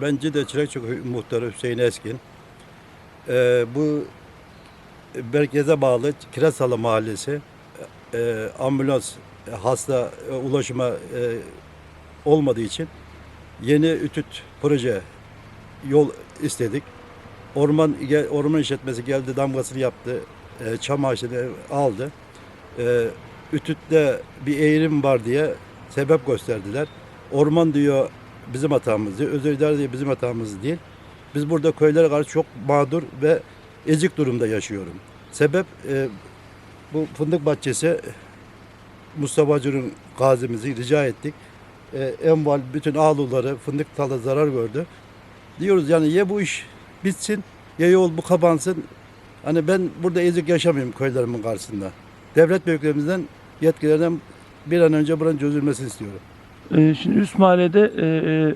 Ben Cide Çilekçok Muhtarı Hüseyin Eskin. Ee, bu merkeze bağlı Kirasalı Mahallesi e, ambulans e, hasta e, ulaşıma e, olmadığı için yeni ütüt proje yol istedik. Orman orman işletmesi geldi damgasını yaptı. E, çam ağaçını aldı. E, ütütte bir eğrim var diye sebep gösterdiler. Orman diyor bizim hatamız diyor. Özel idare diyor bizim hatamız değil. Biz burada köylere karşı çok mağdur ve ezik durumda yaşıyorum. Sebep e, bu fındık bahçesi Mustafa Acun'un gazimizi rica ettik. E, enval bütün ağluları fındık talı zarar gördü. Diyoruz yani ya bu iş bitsin ya yol bu kapansın. Hani ben burada ezik yaşamayayım köylerimin karşısında. Devlet büyüklerimizden yetkililerden bir an önce buranın çözülmesini istiyorum. Ee, şimdi üst mahallede e, e,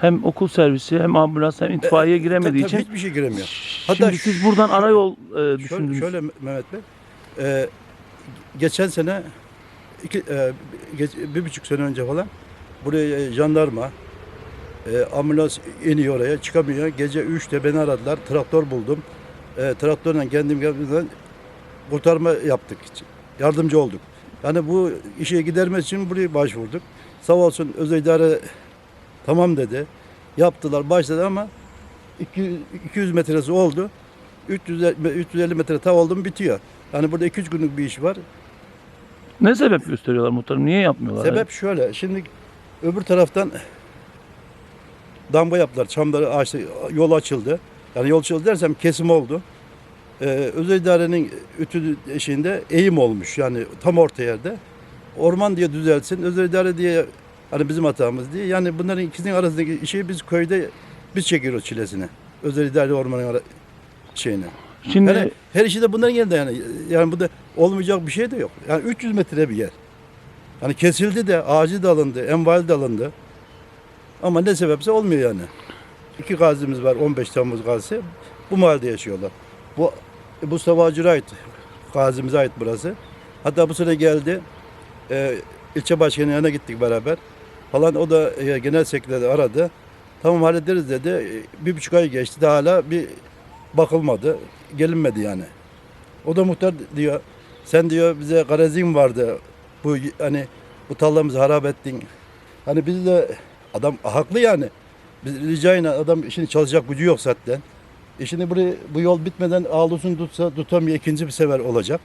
hem okul servisi hem ambulans hem itfaiye giremediği Tabii için hiçbir şey giremiyor. Şimdi Hatta siz buradan arayol e, Şöyle, düşündünüz. şöyle Mehmet Bey, e, geçen sene iki, e, geç- bir buçuk sene önce falan buraya e, jandarma e, ambulans iniyor oraya çıkamıyor. Gece 3'te beni aradılar. Traktör buldum. E, traktörle kendim geldiğimden kurtarma yaptık. Yardımcı olduk. Yani bu işe gidermek için buraya başvurduk. Sağ olsun özel idare tamam dedi. Yaptılar başladı ama 200, 200 metresi oldu. 300, 350 metre tav oldu mu bitiyor. Yani burada 2-3 günlük bir iş var. Ne sebep gösteriyorlar muhtarım? Niye yapmıyorlar? Sebep şöyle. Şimdi öbür taraftan damga yaptılar. Çamları açtı. Yol açıldı. Yani yol açıldı dersem kesim oldu. Ee, özel idarenin ütü eşiğinde eğim olmuş. Yani tam orta yerde. Orman diye düzelsin. Özel idare diye hani bizim hatamız diye. Yani bunların ikisinin arasındaki işi biz köyde biz çekiyoruz çilesini. Özel idare ormanın ara- şeyini. Şimdi Yani her işi de bunların elinde yani. Yani bu da olmayacak bir şey de yok. Yani 300 metre bir yer. Hani kesildi de ağacı da alındı, enval de alındı. Ama ne sebepse olmuyor yani. İki gazimiz var 15 Temmuz gazisi. Bu mahallede yaşıyorlar. Bu Mustafa Acır'a ait. Gazimize ait burası. Hatta bu sene geldi. E, ilçe başkanının yanına gittik beraber. Falan o da e, genel sekreteri aradı. Tamam hallederiz dedi. E, Bir buçuk ay geçti de hala bir bakılmadı. Gelinmedi yani. O da muhtar diyor. Sen diyor bize garezin vardı. Bu hani bu tarlamızı harap ettin. Hani biz de adam haklı yani. Biz ricayla adam şimdi çalışacak gücü yok zaten. E şimdi burayı, bu yol bitmeden ağlusunu tutsa tutamıyor ikinci bir sefer olacak.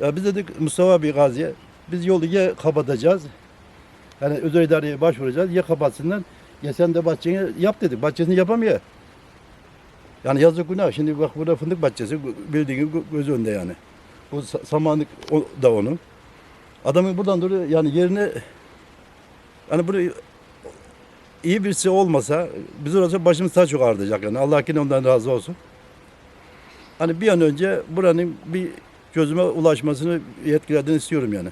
Ya biz dedik Mustafa abi Gazi'ye biz yolu ya kapatacağız. Yani özel idareye başvuracağız ya kapatsınlar ya sen de bahçeni yap dedik. Bahçesini yapamıyor. Yani yazık günah. Şimdi bak burada fındık bahçesi bildiğin gö- göz önünde yani. Bu sa- samanlık da onun. Adamın buradan duruyor yani yerine yani burayı iyi birisi olmasa biz orası başımız daha çok ağrıyacak yani. Allah yine ondan razı olsun. Hani bir an önce buranın bir çözüme ulaşmasını yetkililerden istiyorum yani.